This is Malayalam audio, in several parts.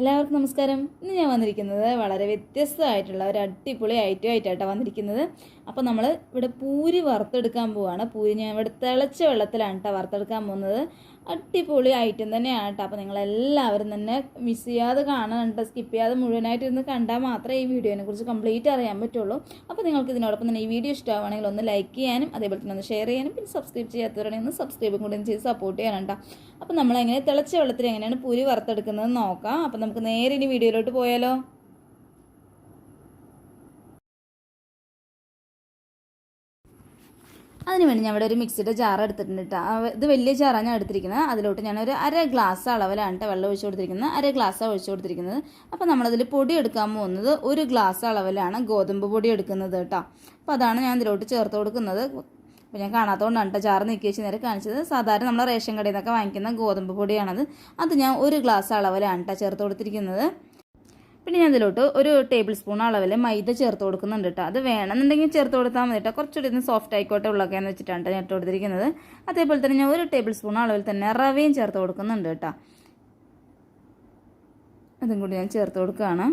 എല്ലാവർക്കും നമസ്കാരം. ഇന്ന് ഞാൻ വന്നിരിക്കുന്നത് വളരെ വ്യത്യസ്തമായിട്ടുള്ള ഒരു അടിപൊളി ഐറ്റം ആയിട്ടാണ് വന്നിരിക്കുന്നത്. അപ്പോൾ നമ്മൾ ഇവിടെ പൂരി വറുത്തെടുക്കാൻ പോവാണ്. പൂരി ഞാൻ ഇവിടെ തിളച്ച വെള്ളത്തിലാണ് കേട്ടോ വറുത്തെടുക്കാൻ പോകുന്നത്. അടിപൊളി ഐറ്റം തന്നെയാണ് കേട്ടോ അപ്പോൾ നിങ്ങളെല്ലാവരും തന്നെ മിസ് ചെയ്യാതെ കാണാനുണ്ട് സ്കിപ്പ് ചെയ്യാതെ മുഴുവനായിട്ട് ഇരുന്ന് കണ്ടാൽ മാത്രമേ ഈ വീഡിയോനെ കുറിച്ച് കംപ്ലീറ്റ് അറിയാൻ പറ്റുള്ളൂ. അപ്പോൾ നിങ്ങൾക്ക് ഇതിനോടൊപ്പം തന്നെ ഈ വീഡിയോ ഇഷ്ടമാണെങ്കിൽ ഒന്ന് ലൈക്ക് ചെയ്യാനും അതേപോലെ തന്നെ ഒന്ന് ഷെയർ ചെയ്യാനും പിന്നെ സബ്സ്ക്രൈബ് ചെയ്യാത്തവരാണെങ്കിൽ ഒന്ന് സബ്സ്ക്രൈബും കൂടി ചെയ്ത് സപ്പോർട്ട് ചെയ്യാനുണ്ടോ. അപ്പോൾ നമ്മളെങ്ങനെ തിളച്ച വെള്ളത്തിൽ എങ്ങനെയാണ് പൂരി വറുത്തെടുക്കുന്നത് നോക്കാം. അപ്പോൾ നമുക്ക് നേരെ ഇനി വീഡിയോയിലോട്ട് പോയാലോ? അതിന് വേണ്ടി ഞാൻ ഇവിടെ ഒരു മിക്സിയുടെ ജാർ എടുത്തിട്ടുണ്ട് കേട്ടോ ഇത് വലിയ ജാറാണ് ഞാൻ എടുത്തിരിക്കുന്നത്. അതിലോട്ട് ഞാൻ ഒരു അര ഗ്ലാസ് അളവിലാണ് കേട്ടോ വെള്ളം ഒഴിച്ചു കൊടുത്തിരിക്കുന്നത്. അര ഗ്ലാസ്സാണ് ഒഴിച്ചു കൊടുത്തിരിക്കുന്നത്. അപ്പോൾ നമ്മളതിൽ പൊടി എടുക്കാൻ പോകുന്നത് ഒരു ഗ്ലാസ് അളവിലാണ് ഗോതമ്പ് പൊടി എടുക്കുന്നത് കേട്ടോ അപ്പോൾ അതാണ് ഞാൻ ഇതിലോട്ട് ചേർത്ത് കൊടുക്കുന്നത്. അപ്പോൾ ഞാൻ കാണാത്തതുകൊണ്ടാണ് കേട്ടോ ചാറ് നീക്കി വെച്ച് നേരെ കാണിച്ചത്. സാധാരണ നമ്മൾ റേഷൻ കടയിൽ നിന്നൊക്കെ വാങ്ങിക്കുന്ന ഗോതമ്പ് പൊടിയാണത്. അത് ഞാൻ ഒരു ഗ്ലാസ് അളവിലാണ് കേട്ടോ ചേർത്ത് കൊടുത്തിരിക്കുന്നത്. പിന്നെ ഞാൻ ഇതിലോട്ട് ഒരു ടേബിൾ സ്പൂൺ അളവിൽ മൈദ ചേർത്ത് കൊടുക്കുന്നുണ്ട് കേട്ടോ അത് വേണമെന്നുണ്ടെങ്കിൽ ചേർത്ത് കൊടുത്താൽ മതി കേട്ടോ കുറച്ചുകൂടി ഒന്ന് സോഫ്റ്റ് ആയിക്കോട്ടെ ഉള്ളൊക്കെയെന്ന് വെച്ചിട്ടാണ് കേട്ടോ ഞാൻ ഇട്ട് കൊടുത്തിരിക്കുന്നത്. അതേപോലെ തന്നെ ഞാൻ ഒരു ടേബിൾ സ്പൂൺ അളവിൽ തന്നെ റവയും ചേർത്ത് കൊടുക്കുന്നുണ്ട് കേട്ടോ അതും കൂടി ഞാൻ ചേർത്ത് കൊടുക്കുകയാണ്.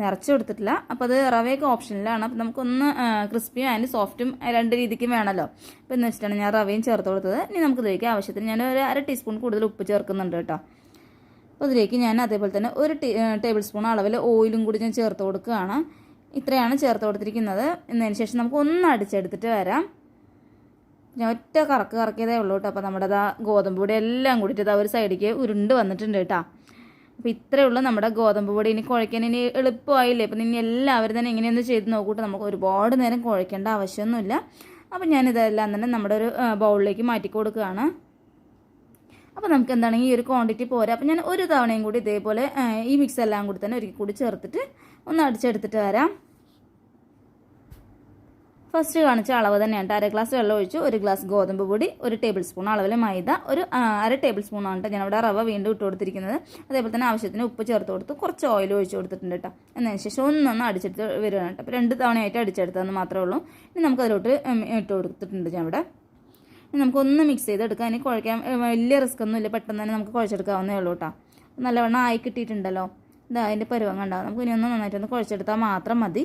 നിറച്ച് കൊടുത്തിട്ടില്ല അപ്പോൾ അത് റവയൊക്കെ ഓപ്ഷനിലാണ്. അപ്പോൾ നമുക്കൊന്ന് ക്രിസ്പിയും അതിന് സോഫ്റ്റും രണ്ട് രീതിക്കും വേണമല്ലോ അപ്പോൾ എന്ന് വെച്ചിട്ടാണ് ഞാൻ റവയും ചേർത്ത് കൊടുത്തത്. ഇനി നമുക്ക് ഇതിലേക്ക് ആവശ്യത്തിന് ഞാൻ ഒരു അര ടീസ്പൂൺ കൂടുതൽ ഉപ്പ് ചേർക്കുന്നുണ്ട് കേട്ടോ. അപ്പോൾ ഇതിലേക്ക് ഞാൻ അതേപോലെ തന്നെ ഒരു ടേബിൾ സ്പൂൺ അളവിൽ ഓയിലും കൂടി ഞാൻ ചേർത്ത് കൊടുക്കുകയാണ്. ഇത്രയാണ് ചേർത്ത് കൊടുത്തിരിക്കുന്നത്. എന്നതിന് ശേഷം നമുക്ക് ഒന്ന് അടിച്ചെടുത്തിട്ട് വരാം. ഞാൻ ഒറ്റ കറക്ക് കറക്കിയതേ ഉള്ളൂ കേട്ടോ. അപ്പോൾ നമ്മുടെ ആ ഗോതമ്പ് പൊടി എല്ലാം കൂടിയിട്ട് ഇതാ ഒരു സൈഡിലേക്ക് ഉരുണ്ട് വന്നിട്ടുണ്ട് കേട്ടോ. അപ്പോൾ ഇത്രയേ ഉള്ളൂ നമ്മുടെ ഗോതമ്പ് പൊടി. ഇനി കുഴയ്ക്കാൻ ഇനി എളുപ്പമായില്ലേ? അപ്പം ഇനി എല്ലാവരും തന്നെ ഇങ്ങനെയൊന്ന് ചെയ്ത് നോക്കിയിട്ട് നമുക്ക് ഒരുപാട് നേരം കുഴയ്ക്കേണ്ട ആവശ്യമൊന്നുമില്ല. അപ്പം ഞാനിതെല്ലാം തന്നെ നമ്മുടെ ഒരു ബൗളിലേക്ക് മാറ്റി കൊടുക്കുകയാണ്. അപ്പോൾ നമുക്ക് എന്താണെങ്കിൽ ഈ ഒരു ക്വാണ്ടിറ്റി പോരാ. അപ്പോൾ ഞാൻ ഒരു തവണയും കൂടി ഇതേപോലെ ഈ മിക്സ് എല്ലാം കൂടി തന്നെ ഒരിക്കൽ കൂടി ചേർത്തിട്ട് ഒന്ന് അടിച്ചെടുത്തിട്ട് വരാം. ഫസ്റ്റ് കാണിച്ച അളവ് തന്നെയാണ് അര ഗ്ലാസ് വെള്ളം ഒഴിച്ചു ഒരു ഗ്ലാസ് ഗോതമ്പ് പൊടി ഒരു ടേബിൾ സ്പൂൺ അളവിൽ മൈദ ഒരു അര ടേബിൾ സ്പൂണാണ് കേട്ടോ ഞാനിവിടെ റവ വീണ്ടും ഇട്ട് കൊടുത്തിരിക്കുന്നത്. അതേപോലെ തന്നെ ആവശ്യത്തിന് ഉപ്പ് ചേർത്ത് കൊടുത്ത്. കുറച്ച് ഓയിൽ ഒഴിച്ച് കൊടുത്തിട്ടുണ്ട് കേട്ടോ. എന്നതിന് ശേഷം ഒന്നൊന്ന് അടിച്ചെടുത്ത് വരുവാണ് കേട്ടോ. അപ്പോൾ രണ്ട് തവണയായിട്ട് അടിച്ചെടുത്തതെന്ന് മാത്രമേ ഉള്ളൂ. ഇനി നമുക്ക് അതിലോട്ട് ഇട്ട് കൊടുത്തിട്ടുണ്ട് ഇനി നമുക്കൊന്ന് മിക്സ് ചെയ്തെടുക്കാം. ഇനി കുഴക്കാൻ വലിയ റിസ്ക് ഒന്നുമില്ല പെട്ടെന്ന് തന്നെ നമുക്ക് കുഴച്ചെടുക്കാവുന്നേ ഉള്ളൂ കേട്ടോ. നല്ലവണ്ണം ആയി കിട്ടിയിട്ടുണ്ടല്ലോ. ഇതാ അതിന്റെ പരുവം കണ്ടാവും നമുക്ക് ഇനി ഒന്ന് നന്നായിട്ടൊന്ന് കുഴച്ചെടുത്താൽ മാത്രം മതി.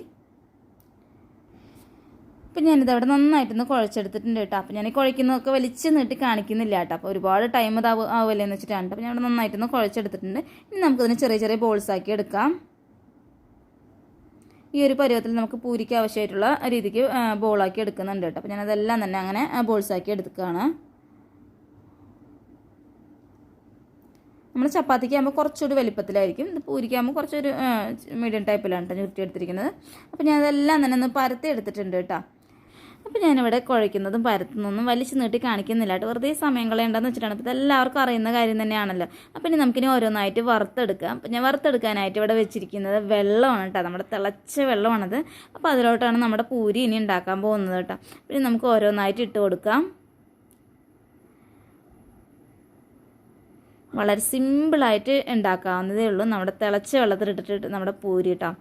അപ്പം ഞാനിത് അവിടെ നന്നായിട്ടൊന്ന് കുഴച്ചെടുത്തിട്ടുണ്ട് കേട്ടോ. അപ്പം ഞാൻ ഈ കുഴക്കുന്നതൊക്കെ വലിച്ച് നീട്ടി കാണിക്കുന്നില്ല കേട്ടോ. അപ്പോൾ ഒരുപാട് ടൈം ഇതാവും ആവുമല്ലേ എന്ന് വെച്ചിട്ടാണ്. അപ്പോൾ ഞാൻ അവിടെ നന്നായിട്ടൊന്ന് കുഴച്ചെടുത്തിട്ടുണ്ട്. ഇനി നമുക്കതിന് ചെറിയ ചെറിയ ബോൾസ് ആക്കി എടുക്കാം. ഈ ഒരു പരുവത്തിൽ നമുക്ക് പൂരിക്ക് ആവശ്യമായിട്ടുള്ള രീതിക്ക് ബോളാക്കി എടുക്കുന്നുണ്ട് കേട്ടോ. അപ്പോൾ ഞാനതെല്ലാം തന്നെ അങ്ങനെ ബോൾസാക്കി എടുക്കുകയാണ്. നമ്മൾ ചപ്പാത്തിക്ക് ആകുമ്പോൾ കുറച്ചൊരു വലിപ്പത്തിലായിരിക്കും. ഇത് പൂരിക്കാകുമ്പോൾ കുറച്ചൊരു മീഡിയം ടൈപ്പിലാണ് കേട്ടോ ചുരുട്ടിയെടുത്തിരിക്കുന്നത് അപ്പോൾ ഞാൻ അതെല്ലാം തന്നെ ഒന്ന് പരത്തി എടുത്തിട്ടുണ്ട് കേട്ടോ. അപ്പോൾ ഞാനിവിടെ കുഴയ്ക്കുന്നതും പരത്തുന്നതും വലിച്ചു നീട്ടി കാണിക്കുന്നില്ല കേട്ടോ. വെറുതെ സമയം കളയേണ്ടെന്ന് വെച്ചിട്ടാണ്. അപ്പോൾ ഇതെല്ലാവർക്കും അറിയുന്ന കാര്യം തന്നെയാണല്ലോ. അപ്പോൾ ഇനി നമുക്കിനി ഓരോന്നായിട്ട് വറുത്തെടുക്കാം. അപ്പോൾ ഞാൻ വറുത്തെടുക്കാനായിട്ട് ഇവിടെ വെച്ചിരിക്കുന്നത് വെള്ളമാണ് കേട്ടോ. നമ്മുടെ തിളച്ച വെള്ളമാണത്. അപ്പോൾ അതിലോട്ടാണ് നമ്മുടെ പൂരി ഇനി ഉണ്ടാക്കാൻ പോകുന്നത് കേട്ടോ. ഇനി നമുക്ക് ഓരോന്നായിട്ട് ഇട്ട് കൊടുക്കാം. വളരെ സിമ്പിളായിട്ട് ഉണ്ടാക്കാവുന്നതേ ഉള്ളൂ. നമ്മുടെ തിളച്ച വെള്ളത്തിലിട്ടിട്ട് നമ്മുടെ പൂരി കേട്ടോ.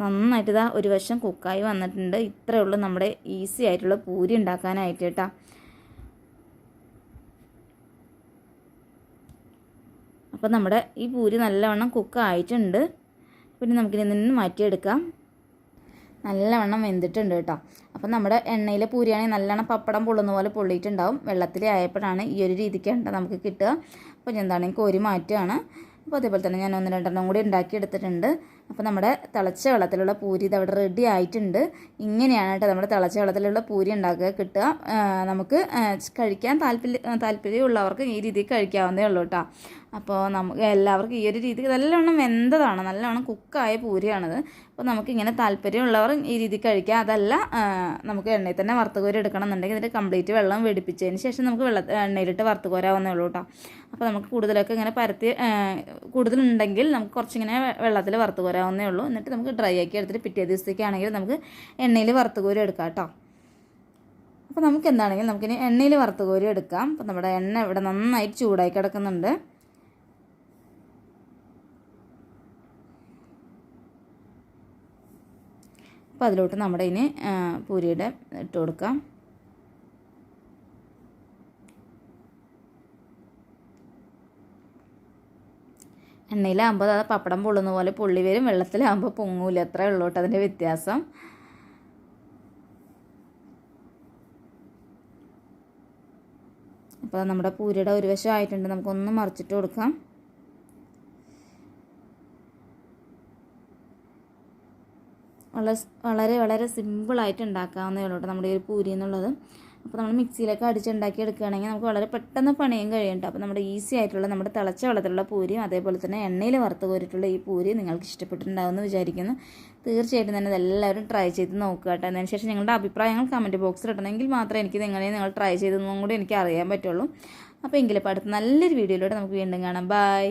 നന്നായിട്ട് ഇതാ ഒരു വശം കുക്കായി വന്നിട്ടുണ്ട്. ഇത്രയേ ഉള്ളൂ നമ്മുടെ ഈസി ആയിട്ടുള്ള പൂരി ഉണ്ടാക്കാനായിട്ട് കേട്ടോ. അപ്പോൾ നമ്മുടെ ഈ പൂരി നല്ലവണ്ണം കുക്ക് ആയിട്ടുണ്ട് പിന്നെ നമുക്കിനി നിന്ന് മാറ്റിയെടുക്കാം. നല്ലവണ്ണം വെന്തിട്ടുണ്ട് കേട്ടോ. അപ്പം നമ്മുടെ എണ്ണയിലെ പൂരിയാണെങ്കിൽ നല്ലവണ്ണം പപ്പടം പൊള്ളുന്ന പോലെ പൊള്ളിയിട്ടുണ്ടാവും. വെള്ളത്തിൽ ആയപ്പോഴാണ് ഈ ഒരു രീതിക്ക് എണ്ണ നമുക്ക് കിട്ടുക. അപ്പോൾ എന്താണെങ്കിൽ കോരി മാറ്റുകയാണ്. അപ്പോൾ അതേപോലെ തന്നെ ഞാൻ ഒന്ന് രണ്ടെണ്ണം കൂടി ഉണ്ടാക്കി എടുത്തിട്ടുണ്ട് അപ്പോൾ നമ്മുടെ തിളച്ച വെള്ളത്തിലുള്ള പൂരി ഇത് അവിടെ റെഡി ആയിട്ടുണ്ട്. ഇങ്ങനെയാണ് കേട്ടോ നമ്മുടെ തിളച്ച വെള്ളത്തിലുള്ള പൂരി ഉണ്ടാക്കുക. കിട്ടുക നമുക്ക് കഴിക്കാൻ താല്പര്യം താല്പര്യമുള്ളവർക്ക് ഈ രീതിയിൽ കഴിക്കാവുന്നേ ഉള്ളൂ കേട്ടോ. അപ്പോൾ നമുക്ക് എല്ലാവർക്കും ഈ ഒരു രീതിക്ക് നല്ലവണ്ണം വെന്തതാണ് നല്ലവണ്ണം കുക്കായ പൂരിയാണത്. അപ്പോൾ നമുക്ക് ഇങ്ങനെ താല്പര്യമുള്ളവർ ഈ രീതിയിൽ കഴിക്കാം. അതല്ല നമുക്ക് എണ്ണയിൽ തന്നെ വറുത്ത് കോരി എടുക്കണം എന്നുണ്ടെങ്കിൽ ഇതിന്റെ കംപ്ലീറ്റ് വെള്ളം വെടിപ്പിച്ചതിന് ശേഷം നമുക്ക് വെള്ള എണ്ണയിലിട്ട് വറുത്ത് കോരാവുന്നേ ഉള്ളൂ കേട്ടോ. അപ്പോൾ നമുക്ക് കൂടുതലൊക്കെ ഇങ്ങനെ പരത്തി കൂടുതലുണ്ടെങ്കിൽ നമുക്ക് കുറച്ചിങ്ങനെ വെള്ളത്തിൽ വറുത്ത് കോരാവുന്നേ ഉള്ളൂ. എന്നിട്ട് നമുക്ക് ഡ്രൈ ആക്കി എടുത്തിട്ട് പിറ്റേ ദിവസത്തേക്കാണെങ്കിൽ നമുക്ക് എണ്ണയിൽ വറുത്ത് കോരി എടുക്കാം കേട്ടോ അപ്പോൾ നമുക്ക് എന്താണെങ്കിലും നമുക്കിനി എണ്ണയിൽ വറുത്ത് കോരി എടുക്കാം. അപ്പോൾ നമ്മുടെ എണ്ണ ഇവിടെ നന്നായിട്ട് ചൂടായി കിടക്കുന്നുണ്ട്. അപ്പോൾ അതിലോട്ട് നമ്മുടെ ഇനി പൂരിയുടെ ഇട്ട് കൊടുക്കാം. എണ്ണയിലാകുമ്പോൾ അത് പപ്പടം പൊള്ളുന്ന പോലെ പൊള്ളി വരും. വെള്ളത്തിലാകുമ്പോൾ പൊങ്ങൂല. അത്രേ ഉള്ളൂ കേട്ടോ അതിന്റെ വ്യത്യാസം. അപ്പോൾ നമ്മുടെ പൂരിയുടെ ഒരു വശം ആയിട്ടുണ്ട്. നമുക്കൊന്ന് മറിച്ചിട്ട് കൊടുക്കാം. വളരെ വളരെ വളരെ സിമ്പിളായിട്ട് ഉണ്ടാക്കാവുന്നേ ഉള്ളൂ നമ്മുടെ ഈ ഒരു പൂരി എന്നുള്ളത്. അപ്പോൾ നമ്മൾ മിക്സിയിലൊക്കെ അടിച്ചുണ്ടാക്കി എടുക്കുകയാണെങ്കിൽ നമുക്ക് വളരെ പെട്ടെന്ന് പണിയും കഴിയുന്നുണ്ട്. അപ്പോൾ നമ്മുടെ ഈസി ആയിട്ടുള്ള നമ്മുടെ തിളച്ച വെള്ളത്തിലുള്ള പൂരിയും അതേപോലെ തന്നെ എണ്ണയിൽ വറുത്ത് കോരിയിട്ടുള്ള ഈ പൂരി നിങ്ങൾക്ക് ഇഷ്ടപ്പെട്ടിട്ടുണ്ടാവുമെന്ന് വിചാരിക്കുന്നു. തീർച്ചയായിട്ടും തന്നെ ഇതെല്ലാവരും ട്രൈ ചെയ്ത് നോക്കുക കേട്ടോ. അതിന് ശേഷം നിങ്ങളുടെ അഭിപ്രായങ്ങൾ കമന്റ് ബോക്സിൽ ഇടണമെങ്കിൽ മാത്രമേ എനിക്ക് നിങ്ങളെ നിങ്ങൾ ട്രൈ ചെയ്തതെന്നും കൂടി എനിക്ക് അറിയാൻ പറ്റുള്ളൂ. അപ്പോൾ എങ്കിലും അടുത്ത നല്ലൊരു വീഡിയോയിലൂടെ നമുക്ക് വീണ്ടും കാണാം. ബൈ